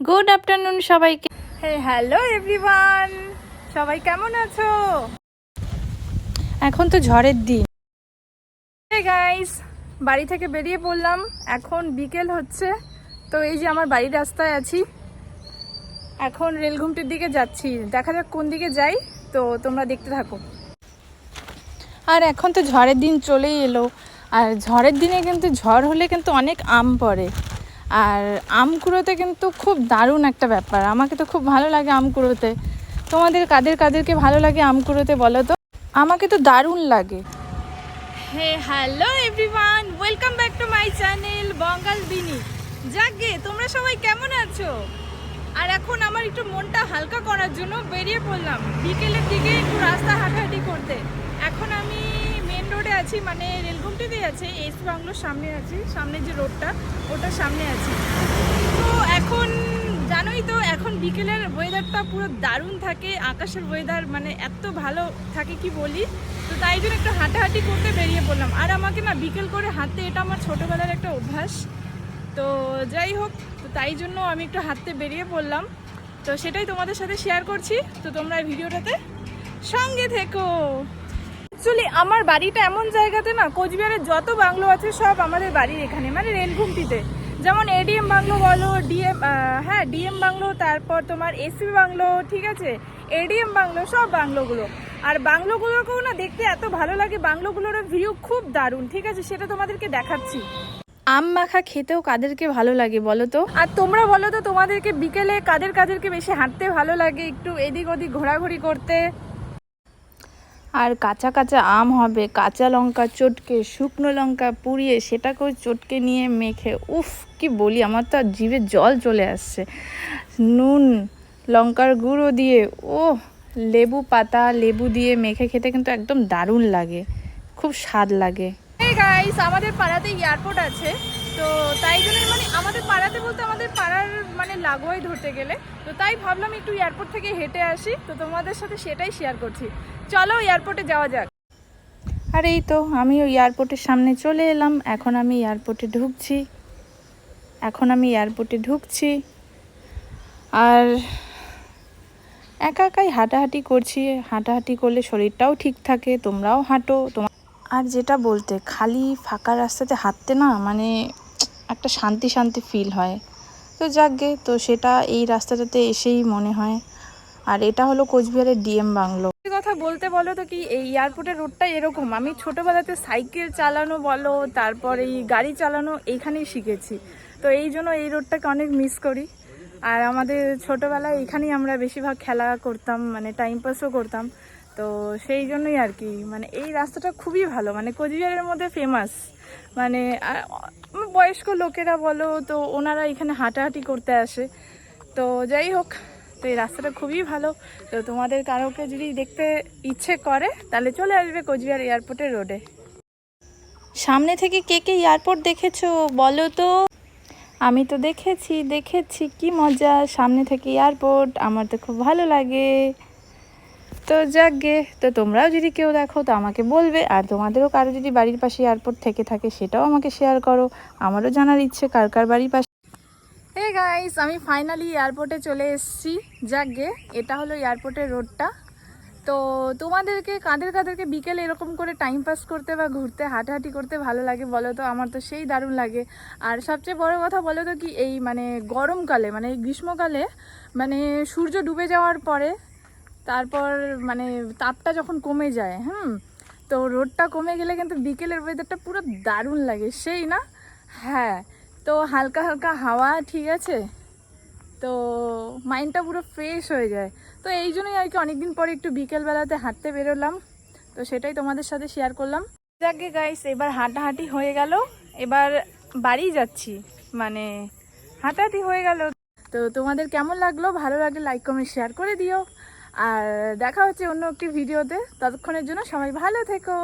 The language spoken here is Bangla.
গুড আফটারনুন সবাইকে। হ্যালো এভরিওয়ান সবাই কেমন আছো? এখন তো ঝড়ের দিন। হে গাইস বাড়ি থেকে বেরিয়ে পড়লাম। এখন বিকেল হচ্ছে তো এই যে আমার বাড়ির রাস্তায় আছি। এখন রেলঘুমটির দিকে যাচ্ছি। দেখা যাক কোন দিকে যাই তো তোমরা দেখতে থাকো। আর এখন তো ঝড়ের দিন চলেই এলো। আর ঝড়ের দিনে কিন্তু ঝড় হলে কিন্তু অনেক আম পড়ে। আর আম কুড়োতে কিন্তু খুব দারুণ একটা ব্যাপার। আমাকে তো খুব ভালো লাগে আম কুড়োতে। তোমাদের কাদের কাদেরকে ভালো লাগে আম কুড়োতে বলো তো? আমাকে তো দারুণ লাগে। Hey, hello everyone, welcome back to my channel Bangal Bini. যাকে, তোমরা সবাই কেমন আছো? আর এখন আমার একটু মনটা হালকা করার জন্য বেরিয়ে পড়লাম। বিকেলের দিকে একটু রাস্তা হাঁটাহাঁটি করতে। এখন আছি মানে রেলগুমটিতেই আছে এস বাংলোর সামনে আছি, সামনে যে রোডটা ওটার সামনে আছি। তো এখন, জানোই তো, এখন বিকেলের ওয়েদারটা পুরো দারুণ থাকে, আকাশের ওয়েদার মানে এত ভালো থাকে কি বলি? তো তাই জন্য একটু হাঁটাহাঁটি করতে বেরিয়ে পড়লাম। আর আমাকে না বিকেল করে হাঁটতে, এটা আমার ছোটোবেলার একটা অভ্যাস। তো যাই হোক, তো তাই জন্য আমি একটু হাঁটতে বেরিয়ে পড়লাম। তো সেটাই তোমাদের সাথে শেয়ার করছি। তো তোমরা ভিডিওটাতে সঙ্গে থেকো। অ্যাকচুয়ালি আমার বাড়িটা এমন জায়গাতে না, কোচবিহারের যত বাংলো আছে সব আমাদের বাড়ির এখানে মানে রেলঘুমটিতে যেমন এডিএম বাংলো বলো ডিএম হ্যাঁ ডিএম বাংলো, তারপর তোমার এসি বাংলো, ঠিক আছে? এডিএম বাংলো, সব বাংলোগুলো। আর বাংলোগুলোকেও না দেখতে এত ভালো লাগে, বাংলোগুলোর ভিউ খুব দারুণ, ঠিক আছে? সেটা তোমাদেরকে দেখাচ্ছি। আম মাখা খেতেও কাদেরকে ভালো লাগে বলো তো? আর তোমরা বলো তো, তোমাদেরকে বিকেলে কাদের কাদেরকে বেশি হাঁটতে ভালো লাগে, একটু এদিক ওদিক ঘোরাঘুরি করতে? আর কাঁচা কাঁচা আম হবে, কাঁচা লঙ্কা চটকে, শুকনো লঙ্কা পুড়িয়ে সেটাকেও চটকে নিয়ে মেখে, উফ, কি বলি, আমার তো জিভে জল চলে আসছে। নুন, লঙ্কার গুঁড়ো দিয়ে ও লেবু পাতা, লেবু দিয়ে মেখে খেতে কিন্তু একদম দারুণ লাগে, খুব স্বাদ লাগে। আমাদের পাড়াতে এয়ারপোর্ট আছে। তো তাই জন্য মানে আমাদের পাড়াতে বলতে আমাদের পাড়ার মানে লাগোয়াই ধরতে গেলে, তো তাই ভাবলাম একটু এয়ারপোর্ট থেকে হেঁটে আসি, তো তোমাদের সাথে সেটাই শেয়ার করছি। চলো এয়ারপোর্টে যাওয়া যাক। আর এই তো আমি ওই এয়ারপোর্টের সামনে চলে এলাম, এখন আমি এয়ারপোর্টে ঢুকছি। এখন আমি এয়ারপোর্টে ঢুকছি। আর একা একাই হাঁটাহাঁটি করছি, হাঁটাহাঁটি করলে শরীরটাও ঠিক থাকে, তোমরাও হাঁটো। তোমার আর যেটা বলতে, খালি ফাঁকা রাস্তাতে হাঁটতে না মানে একটা শান্তি শান্তি ফিল হয়। তো যাকগে, তো সেটা এই রাস্তাটাতে এসেই মনে হয়। আর এটা হলো কোচবিহারের ডিএম বাংলো। কথা বলতে বলো তো কি, এই এয়ারপোর্টের রোডটা এরকম। আমি ছোটোবেলাতে সাইকেল চালানো বলো, তারপর এই গাড়ি চালানো, এইখানেই শিখেছি। তো এই জন্য এই রোডটাকে অনেক মিস করি। আর আমাদের ছোটোবেলায় এখানেই আমরা বেশিরভাগ খেলা করতাম মানে টাইম পাসও করতাম। তো সেই জন্যই আর কি মানে এই রাস্তাটা খুবই ভালো মানে কোচবিহারের মধ্যে ফেমাস মানে বয়স্ক লোকেরা বলো, তো ওনারা এখানে হাঁটাহাঁটি করতে আসে। তো যাই হোক, তো এই রাস্তাটা খুবই ভালো, তো তোমাদের কারোকে যদি দেখতে ইচ্ছে করে, তাহলে চলে আসবে কোচবিহার এয়ারপোর্টের রোডে। সামনে থেকে কে কে এয়ারপোর্ট দেখেছ বলো তো? আমি তো দেখেছি দেখেছি, কি মজা, সামনে থেকে এয়ারপোর্ট, আমার তো খুব ভালো লাগে। তো যাকগে, তো তোমরাও যদি কেউ দেখো, তো আমাকে বলবে। আর তোমাদেরও কারও যদি বাড়ির পাশে এয়ারপোর্ট থেকে থাকে, সেটাও আমাকে শেয়ার করো। আমারও জানার ইচ্ছে, কার কার বাড়ির পাশে হে গাইস আমি ফাইনালি এয়ারপোর্টে চলে এসেছি। যাকগে, এটা হলো এয়ারপোর্টের রোডটা তো তোমাদেরকে, কাদের কাদেরকে বিকেলে এরকম করে টাইম পাস করতে বা ঘুরতে, হাঁটাহাঁটি করতে ভালো লাগে বলো তো? আমার তো সেই দারুণ লাগে। আর সবচেয়ে বড় কথা বলো তো কি, এই মানে গরমকালে মানে এই গ্রীষ্মকালে মানে সূর্য ডুবে যাওয়ার পরে তারপর মানে তাপটা যখন কমে যায়, হুম, তো রোদটা কমে গেলে কিন্তু বিকেলের ওয়েদারটা পুরো দারুণ লাগে। সেই না? হ্যাঁ তো হালকা হালকা হাওয়া, ঠিক আছে? তো মাইন্ডটা পুরো ফ্রেশ হয়ে যায়। তো এই জন্যই আর কি অনেকদিন পরে একটু বিকেলবেলাতে হাঁটতে বেরোলাম। তো সেটাই তোমাদের সাথে শেয়ার করলাম। যাকে গাইস এবার হাঁটাহাঁটি হয়ে গেল। এবার বাড়ি যাচ্ছি। মানে হাঁটাহাঁটি হয়ে গেল। তো তোমাদের কেমন লাগল? ভালো লাগলে লাইক কমেন্ট শেয়ার করে দিও। আর দেখা হচ্ছে অন্য একটি ভিডিওতে। ততক্ষণের জন্য সবাই ভালো থেকো।